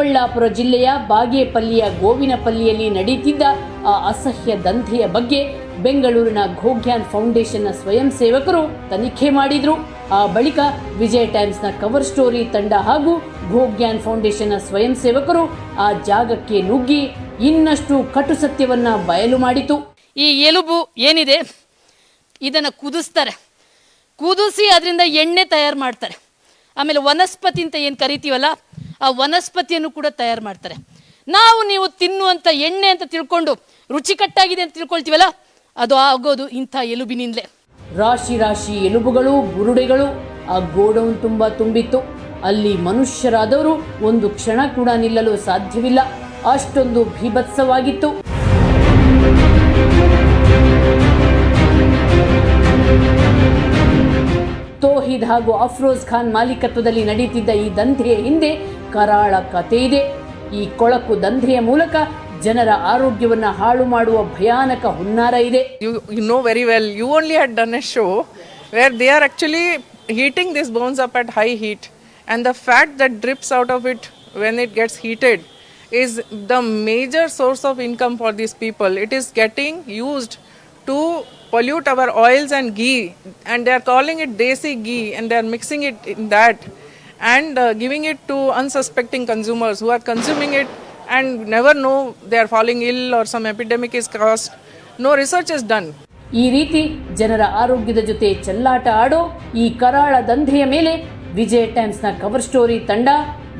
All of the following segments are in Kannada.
ಚಿಕ್ಕಬಳ್ಳಾಪುರ ಜಿಲ್ಲೆಯ ಬಾಗೇಪಲ್ಲಿಯ ಗೋವಿನಪಲ್ಲಿಯಲ್ಲಿ ನಡೀತಿದ್ದ ಆ ಅಸಹ್ಯ ದಂಧೆಯ ಬಗ್ಗೆ ಬೆಂಗಳೂರಿನ ಘೋಗ್ಯಾನ್ ಫೌಂಡೇಶನ್ನ ಸ್ವಯಂ ಸೇವಕರು ತನಿಖೆ ಮಾಡಿದ್ರು. ಆ ಬಳಿಕ ವಿಜಯ್ ಟೈಮ್ಸ್ನ ಕವರ್ ಸ್ಟೋರಿ ತಂಡ ಹಾಗೂ ಘೋಗ್ಯಾನ್ ಫೌಂಡೇಶನ್ನ ಸ್ವಯಂ ಸೇವಕರು ಆ ಜಾಗಕ್ಕೆ ನುಗ್ಗಿ ಇನ್ನಷ್ಟು ಕಟು ಸತ್ಯವನ್ನ ಬಯಲು ಮಾಡಿತು. ಈ ಎಲುಬು ಏನಿದೆ? ಇದನ್ನು ಕುದಿಸ್ತಾರೆ. ಕುದಿಸಿ ಅದರಿಂದ ಎಣ್ಣೆ ತಯಾರು ಮಾಡ್ತಾರೆ. ಆಮೇಲೆ ವನಸ್ಪತಿ ಅಂತ ಏನು ಕರಿತೀವಲ್ಲ? ಆ ವನಸ್ಪತಿಯನ್ನು ಕೂಡ ತಯಾರು ಮಾಡ್ತಾರೆ. ನಾವು ನೀವು ತಿನ್ನುವಂಥ ಎಣ್ಣೆ ಅಂತ ತಿಳ್ಕೊಂಡು, ರುಚಿಕಟ್ಟಾಗಿದೆ ಅಂತ ತಿಳ್ಕೊಳ್ತೀವಲ್ಲ, ಅದು ಆಗೋದು ಇಂಥ ಎಲುಬಿನಿಂದಲೇ. ರಾಶಿ ರಾಶಿ ಎಲುಬುಗಳು, ಬುರುಡೆಗಳು, ಆ ಗೋಡೌನ್ ತುಂಬ ತುಂಬಿತ್ತು. ಅಲ್ಲಿ ಮನುಷ್ಯರಾದವರು ಒಂದು ಕ್ಷಣ ಕೂಡ ನಿಲ್ಲಲು ಸಾಧ್ಯವಿಲ್ಲ. ಅಷ್ಟೊಂದು ಭೀಭತ್ಸವಾಗಿತ್ತು. ತೋಹಿದ್ ಹಾಗೂ ಅಫ್ರೋಜ್ ಖಾನ್ ಮಾಲೀಕತ್ವದಲ್ಲಿ ನಡೆಯುತ್ತಿದ್ದ ಈ ದಂಧೆಯ ಹಿಂದೆ ಕರಾಳ ಕಥೆ ಇದೆ. ಈ ಕೊಳಕು ದಂಧೆಯ ಮೂಲಕ ಜನರ ಆರೋಗ್ಯವನ್ನ ಹಾಳು ಮಾಡುವ ಭಯಾನಕ ಹುನ್ನಾರ ಇದೆ. You know very well you only had done a show where they are actually heating this bones up at high heat and the fat that drips out of it when it gets heated is the major source of income for this people it is getting used to pollute our oils and ghee and they are calling it desi ghee and they are mixing it in that and uh, giving it to unsuspecting consumers who are consuming it and never know they are falling ill or some epidemic is caused no research is done ಈ ರೀತಿ ಜನರ ಆರೋಗ್ಯದ ಜೊತೆ ಚೆಲ್ಲಾಟ ಆಡೋ ಈ ಕರಾಳ ದಂಧೆಯ ಮೇಲೆ ವಿಜಯ್ ಟೈಮ್ಸ್ನ ಕವರ್ ಸ್ಟೋರಿ ತಂಡ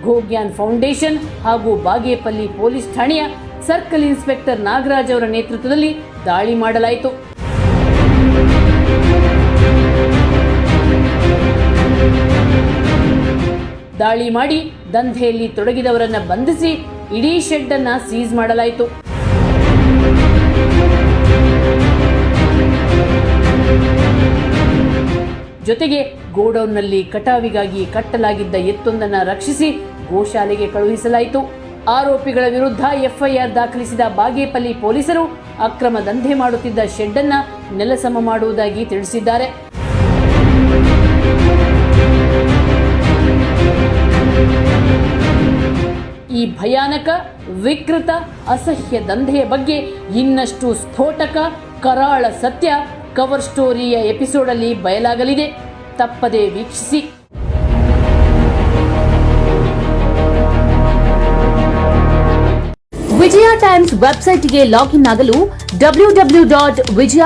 ಗೋಗ್ಯಾನ್ ಫೌಂಡೇಶನ್ ಹಾಗೂ ಬಾಗೇಪಲ್ಲಿ ಪೊಲೀಸ್ ಠಾಣೆಯ ಸರ್ಕಲ್ ಇನ್ಸ್ಪೆಕ್ಟರ್ ನಾಗರಾಜ್ ಅವರ ನೇತೃತ್ವದಲ್ಲಿ ದಾಳಿ ಮಾಡಲಾಯಿತು ದಾಳಿ ಮಾಡಿ ದಂಧೆಯಲ್ಲಿ ತೊಡಗಿದವರನ್ನ ಬಂಧಿಸಿ ಇಡೀ ಶೆಡ್ ಅನ್ನ ಸೀಸ್ ಮಾಡಲಾಯಿತು. ಜೊತೆಗೆ ಗೋಡೌನ್ನಲ್ಲಿ ಕಟಾವಿಗಾಗಿ ಕಟ್ಟಲಾಗಿದ್ದ ಎತ್ತೊಂದನ್ನ ರಕ್ಷಿಸಿ ಗೋಶಾಲೆಗೆ ಕಳುಹಿಸಲಾಯಿತು. ಆರೋಪಿಗಳ ವಿರುದ್ಧ ಎಫ್ಐಆರ್ ದಾಖಲಿಸಿದ ಬಾಗೇಪಲ್ಲಿ ಪೊಲೀಸರು ಅಕ್ರಮ ದಂಧೆ ಮಾಡುತ್ತಿದ್ದ ಶೆಡ್ ಅನ್ನ ನೆಲಸಮ ಮಾಡುವುದಾಗಿ ತಿಳಿಸಿದ್ದಾರೆ. ಈ ಭಯಾನಕ, ವಿಕೃತ, ಅಸಹ್ಯ ದಂಧೆಯ ಬಗ್ಗೆ ಇನ್ನಷ್ಟು ಸ್ಫೋಟಕ, ಕರಾಳ ಸತ್ಯ ಕವರ್ ಸ್ಟೋರಿಯ ಎಪಿಸೋಡಲ್ಲಿ ಬಯಲಾಗಲಿದೆ. ತಪ್ಪದೆ ವೀಕ್ಷಿಸಿ. ವಿಜಯ ಟೈಮ್ಸ್ ವೆಬ್ಸೈಟ್ಗೆ ಲಾಗಿನ್ ಆಗಲು ಡಬ್ಲ್ಯೂ ಡಬ್ಲ್ಯೂ ಡಾಟ್ ವಿಜಯ